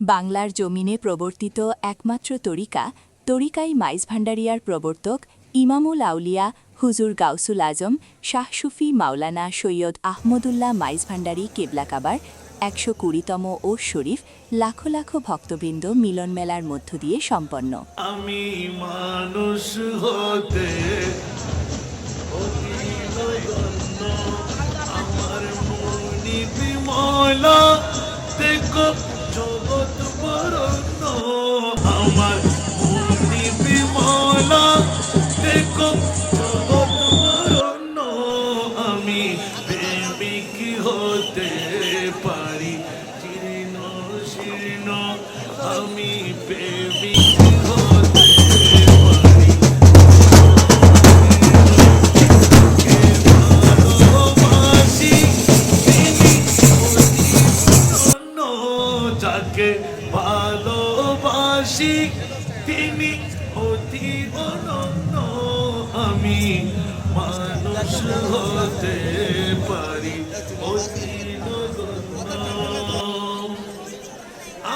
বাংলার জমিনে প্রবর্তিত একমাত্র তরিকা, তরিকাই মাইজ ভান্ডারিয়ার প্রবর্তক ইমামুল আউলিয়া হুজুর গাউসুল আজম, শাহ সুফি মাওলানা সৈয়দ আহমদুল্লাহ মাইজ ভান্ডারি কেবলাকাবার একশো কুড়িতম ও শরীফ, লাখো লাখো ভক্তবৃন্দ মিলন মেলার মধ্য দিয়ে সম্পন্ন আমি মানুষ হতে। আমার আমার মনি। বিমলা দেখো জগৎ বরণ্য আমি প্রেমিক হতে পারি। জীর্ণ, শীর্ণ আমি প্রেমিক পারি। ভালোবাসি ভালোবাসি তিনি অতি অনন্য আমি। মানুষ হতে পারি অতি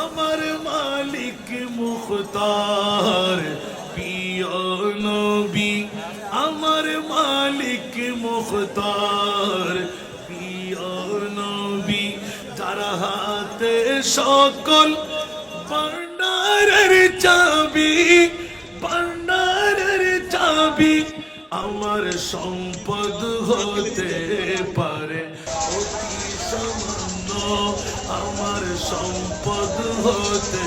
আমার মালিক মুখতার প্রিয় নবী। আমার মালিক মুখতার প্রিয় নবী। যার হাতে সকল ভান্ডারের চাবি ভান্ডারের চাবি আমার সম্পদ হতে পারে। অতি সামান্য আমার সম্পদ হতে